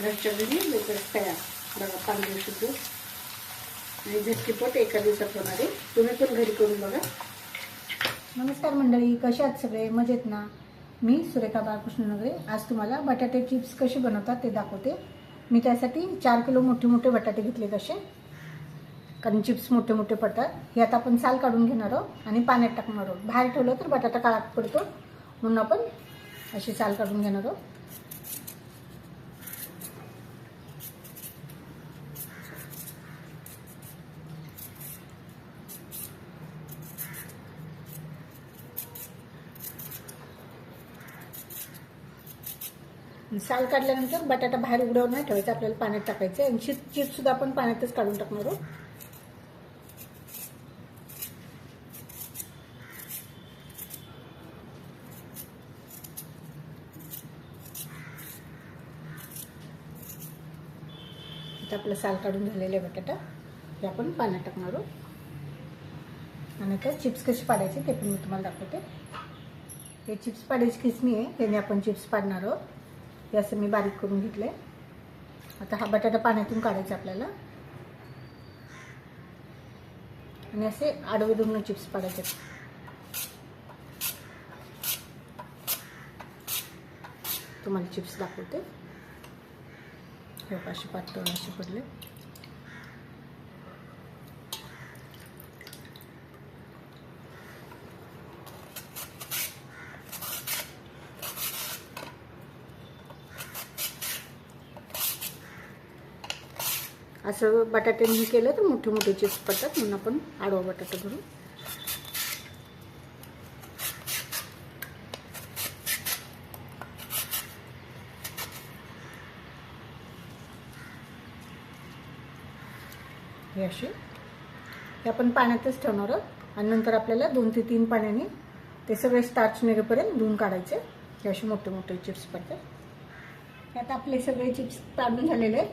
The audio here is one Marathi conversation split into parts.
घरच्या घरी तयार बघा पांढरे शुद्ध आणि झटकीपट एका दिवसात होणारे. तुम्ही पण घरी करून बघा. नमस्कार मंडळी कसे आहात सगळे? मजेत ना? मी सुरेखा बाळकृष्ण नगरे. आज तुम्हाला बटाटे चिप्स कसे बनवतात ते दाखवते. मी त्यासाठी चार किलो मोठे मोठे बटाटे घेतले कसे कारण चिप्स मोठे मोठे पडतात. हे आता आपण साल काढून घेणार आहोत आणि पाण्यात टाकणार आहोत. बाहेर ठेवलं तर बटाटा काळात पडतो. म्हणून आपण अशी साल काढून घेणार आहोत. साल काढल्यानंतर बटाटा बाहेर उघड्यावर नाही ठेवायचा आपल्याला पाण्यात टाकायचं आणि चिप चिप्स आपण पाण्यातच काढून टाकणार आहोत. आता आपलं साल काढून झालेले बटाटा. हे आपण पाण्यात टाकणार आहोत. आणि आता चिप्स कसे पाडायचे ते पण मी तुम्हाला दाखवते. हे चिप्स पाडायची किसमी आहे त्याने आपण चिप्स पाडणार आहोत. हे असं मी बारीक करून घेतलं आहे आता हा बटाटा पाण्यातून काढायचा आपल्याला. आणि असे आडवे दोन चिप्स पाडायचे. तुम्हाला चिप्स दाखवते. हे पाचशे पाच पातळ असे पडले. असं बटाट्याने केलं तर मोठे मोठे चिप्स पडतात म्हणून आपण आडवा बटाटा भरून हे असे. हे आपण पाण्यातच ठेवणार आहोत. आणि नंतर आपल्याला दोन ते तीन पाण्याने ते सगळे स्टार्च निघेपर्यंत धुवून काढायचे. हे असे मोठे मोठे चिप्स पडतात. आता आपले सगळे चिप्स काढून झालेले आहेत.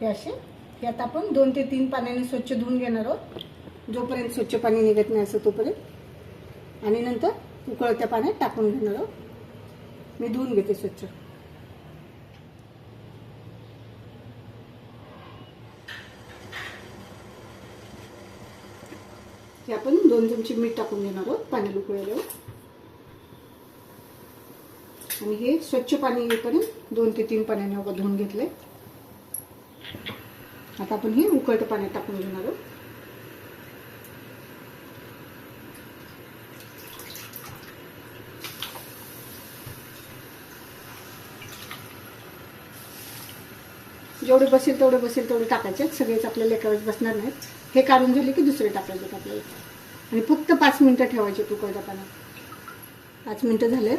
हे असे. हे आता आपण दोन ते तीन पाण्याने स्वच्छ धुवून घेणार आहोत. जोपर्यंत स्वच्छ पाणी निघत नाही असं तोपर्यंत. आणि नंतर उकळत्या पाण्यात टाकून घेणार आहोत. मी धुवून घेते स्वच्छ. हे आपण दोन चमचे मीठ टाकून घेणार आहोत पाणी उकळल्यावर. आणि हे स्वच्छ पाणी येईपर्यंत दोन ते तीन पाण्याने धुवून घेतले आता आपण हे उकळतं पाण्यात टाकून घेणार आहोत. जेवढे बसेल तेवढे बसेल तेवढे टाकायचे. सगळेच आपल्याला एका वेळेस बसणार नाहीत. हे काढून झाले की दुसरे टाकायचे आपल्याला. आणि फक्त पाच मिनटं ठेवायचे उकळत्या पाण्यात. पाच मिनटं झाले.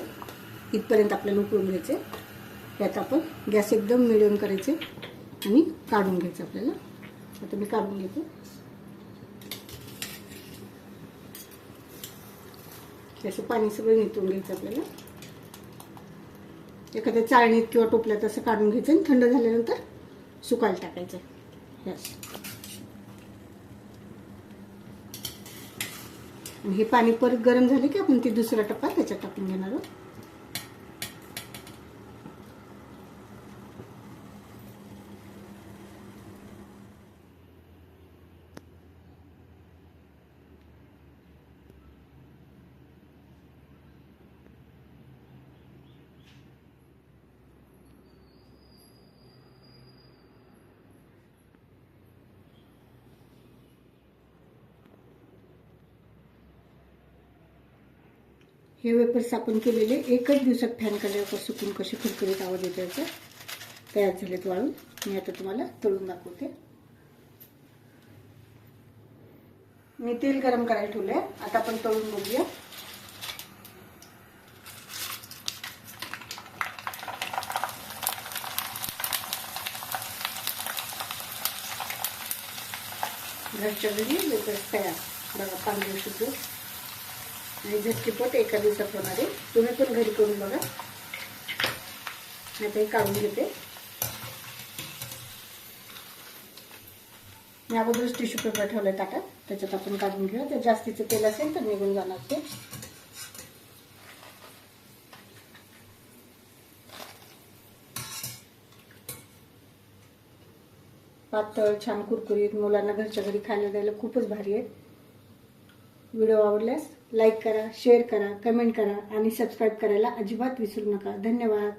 इथपर्यंत आपल्याला उकळून घ्यायचे. यात आपण गॅस एकदम मिडियम करायचे. आणि काढून घ्यायचं आपल्याला. आता मी काढून घेते. असं पाणी सगळं निथून घ्यायचं आपल्याला. एखाद्या चाळणीत किंवा टोपल्यात असं काढून घ्यायचं आणि थंड झाल्यानंतर सुकायला टाकायचं. यस आणि हे पाणी परत गरम झालं की आपण ते दुसरा टप्पा त्याच्यात टाकून घेणार आहोत. हे वेपर्स आपण केलेले एकच दिवसात फॅन काढल्यावर सुकून कसे कुरकुरीत आवाज येतो याचा तयार झालेत वाळून. मी आता तुम्हाला तळून दाखवते. मी तेल गरम करायला ठेवलंय. आता आपण तळून बघूया. घरच्या घरी वेपर्स तयार. बघा पांढरे शुद्ध आणि झटकीपट एका दिवसात होणारे तुम्ही पण घरी करून बघा. आता हे काढून घेते. मी अगोदरच टिश्यू पेपर ठेवलंय ताटात त्याच्यात आपण काढून घेऊ. जर जास्तीचं तेल असेल तर निघून जाणार ते. पातळ छान कुरकुरीत मुलांना घरच्या घरी खायला द्यायला खूपच भारी आहे. व्हिडिओ आवडल्यास लाईक करा शेअर करा कमेंट करा आणि सबस्क्राईब करायला अजिबात विसरू नका. धन्यवाद.